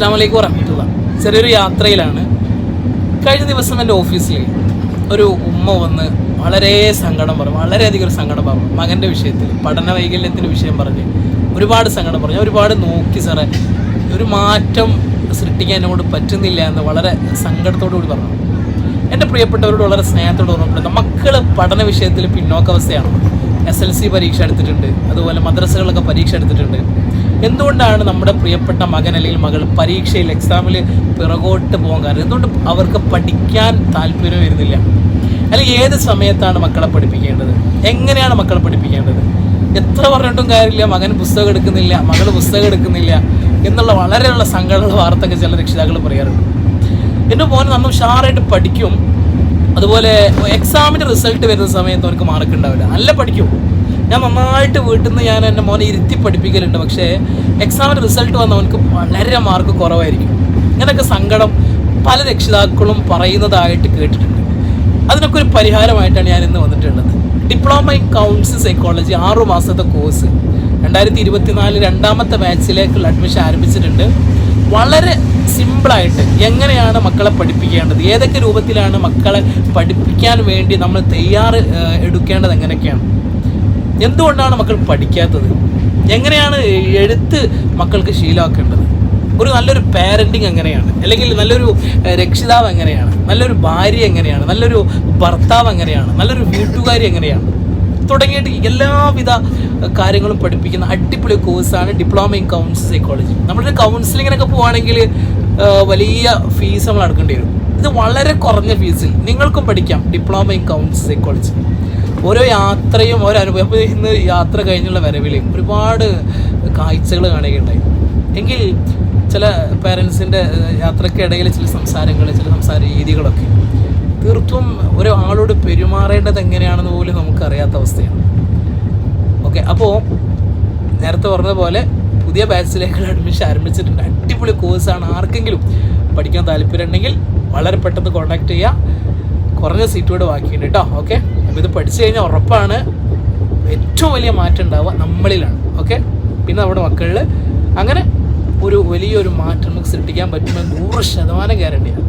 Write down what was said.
അസ്സാം വലൈക്കും വറഹമത്തുള്ള. ചെറിയൊരു യാത്രയിലാണ്. കഴിഞ്ഞ ദിവസം എന്റെ ഓഫീസിൽ ഒരു ഉമ്മ വന്ന് വളരെ സങ്കടം പറഞ്ഞു. വളരെയധികം ഒരു സങ്കടം പറഞ്ഞു. മകന്റെ വിഷയത്തിൽ പഠന വൈകല്യത്തിന്റെ വിഷയം പറഞ്ഞ് ഒരുപാട് സങ്കടം പറഞ്ഞു. ഒരുപാട് നോക്കി സാറേ ഒരു മാറ്റം സൃഷ്ടിക്കാൻ എന്നോട് പറ്റുന്നില്ല എന്ന് വളരെ സങ്കടത്തോടു കൂടി പറഞ്ഞു. എന്റെ പ്രിയപ്പെട്ടവരോട് വളരെ സ്നേഹത്തോട് ഓർമ്മപ്പെടുന്നത് മക്കൾ പഠന വിഷയത്തിൽ പിന്നോക്കാവസ്ഥയാണ്. എസ് എൽ സി പരീക്ഷ എടുത്തിട്ടുണ്ട്. അതുപോലെ മദ്രസകളിലൊക്കെ പരീക്ഷ എടുത്തിട്ടുണ്ട്. എന്തുകൊണ്ടാണ് നമ്മുടെ പ്രിയപ്പെട്ട മകൻ അല്ലെങ്കിൽ മകൾ പരീക്ഷയിൽ എക്സാമിൽ പിറകോട്ട് പോകാൻ കാരണം? എന്തുകൊണ്ട് അവർക്ക് പഠിക്കാൻ താല്പര്യം വരുന്നില്ല? അല്ലെങ്കിൽ ഏത് സമയത്താണ് മക്കളെ പഠിപ്പിക്കേണ്ടത്? എങ്ങനെയാണ് മക്കളെ പഠിപ്പിക്കേണ്ടത്? എത്ര പറഞ്ഞിട്ടും കാര്യമില്ല. മകൻ പുസ്തകം എടുക്കുന്നില്ല മകൾ പുസ്തകം എടുക്കുന്നില്ല എന്നുള്ള വളരെയുള്ള സങ്കടമുള്ള വാർത്തയൊക്കെ ചില രക്ഷിതാക്കൾ പറയാറുണ്ട്. എന്റെ മോൻ നന്നും ഉഷാറായിട്ട് പഠിക്കും. അതുപോലെ എക്സാമിന്റെ റിസൾട്ട് വരുന്ന സമയത്ത് അവനക്ക് മാർക്ക് ഉണ്ടാവില്ല. നല്ല പഠിക്കും. ഞാൻ നന്നായിട്ട് വീട്ടിൽ നിന്ന് ഞാൻ എന്റെ മോനെ ഇരുത്തി പഠിപ്പിക്കലുണ്ട്. പക്ഷേ എക്സാമിന്റെ റിസൾട്ട് വന്ന അവനക്ക് വളരെ മാർക്ക് കുറവായിരിക്കും. ഇങ്ങനെയൊക്കെ സങ്കടം പല രക്ഷിതാക്കളും പറയുന്നതായിട്ട് കേട്ടിട്ടുണ്ട്. അതിനൊക്കെ ഒരു പരിഹാരമായിട്ടാണ് ഞാൻ ഇന്ന് വന്നിട്ടുള്ളത്. ഡിപ്ലോമ ഇൻ കൗൺസിൽ സൈക്കോളജി ആറു മാസത്തെ കോഴ്സ് രണ്ടായിരത്തി ഇരുപത്തിനാല് രണ്ടാമത്തെ ബാച്ചിലേക്കുള്ള അഡ്മിഷൻ ആരംഭിച്ചിട്ടുണ്ട്. വളരെ സിമ്പിളായിട്ട് എങ്ങനെയാണ് മക്കളെ പഠിപ്പിക്കേണ്ടത്? ഏതൊക്കെ രൂപത്തിലാണ് മക്കളെ പഠിപ്പിക്കാൻ വേണ്ടി നമ്മൾ തയ്യാർ എടുക്കേണ്ടത് എങ്ങനെയൊക്കെയാണ്? എന്തുകൊണ്ടാണ് മക്കൾ പഠിക്കാത്തത്? എങ്ങനെയാണ് എഴുത്ത് മക്കൾക്ക് ശീലമാക്കേണ്ടത്? ഒരു നല്ലൊരു പാരന്റിങ് എങ്ങനെയാണ്? അല്ലെങ്കിൽ നല്ലൊരു രക്ഷിതാവ് എങ്ങനെയാണ്? നല്ലൊരു ഭാര്യ എങ്ങനെയാണ്? നല്ലൊരു ഭർത്താവ് എങ്ങനെയാണ്? നല്ലൊരു വീട്ടുകാരി എങ്ങനെയാണ്? തുടങ്ങിയിട്ട് എല്ലാവിധ കാര്യങ്ങളും പഠിപ്പിക്കുന്ന അടിപൊളി കോഴ്സാണ് ഡിപ്ലോമ ഇൻ കൗൺസിലിംഗ് സൈക്കോളജി നമ്മളൊരു കൗൺസിലിങ്ങിനൊക്കെ പോവുകയാണെങ്കിൽ വലിയ ഫീസ് നമ്മൾ അടക്കേണ്ടി വരും. ഇത് വളരെ കുറഞ്ഞ ഫീസിൽ നിങ്ങൾക്കും പഠിക്കാം. ഡിപ്ലോമ ഇൻ കൗൺസിൽ സൈക്കോളജി ഓരോ യാത്രയും ഓരോ അനുഭവം. ഇന്ന് യാത്ര കഴിഞ്ഞുള്ള വരവിൽ ഒരുപാട് കാഴ്ചകൾ കാണുകയുണ്ടായി. എങ്കിൽ ചില പേരൻസിന്റെ യാത്രയ്ക്കിടയിൽ ചില സംസാരങ്ങൾ ചില സംസാര രീതികളൊക്കെ തീർത്തും ഒരാളോട് പെരുമാറേണ്ടത് എങ്ങനെയാണെന്ന് പോലും നമുക്കറിയാത്ത അവസ്ഥയാണ്. ഓക്കെ അപ്പോൾ നേരത്തെ പറഞ്ഞ പോലെ പുതിയ ബാച്ചിലേക്കുള്ള അഡ്മിഷൻ ആരംഭിച്ചിട്ടുണ്ട്. അടിപൊളി കോഴ്സാണ് ആർക്കെങ്കിലും പഠിക്കാൻ താല്പര്യം ഉണ്ടെങ്കിൽ വളരെ പെട്ടെന്ന് കോൺടാക്ട് ചെയ്യുക കുറഞ്ഞ സീറ്റോട് ബാക്കിയുണ്ട് കേട്ടോ ഓക്കെ അപ്പോൾ ഇത് പഠിച്ചു കഴിഞ്ഞാൽ ഉറപ്പാണ് ഏറ്റവും വലിയ മാറ്റം ഉണ്ടാവുക നമ്മളിലാണ്. ഓക്കെ പിന്നെ നമ്മുടെ മക്കളിൽ അങ്ങനെ ഒരു വലിയൊരു മാറ്റം നമുക്ക് സൃഷ്ടിക്കാൻ പറ്റുമെന്ന് നൂറ് ശതമാനം ഗ്യാരണ്ടിയാണ്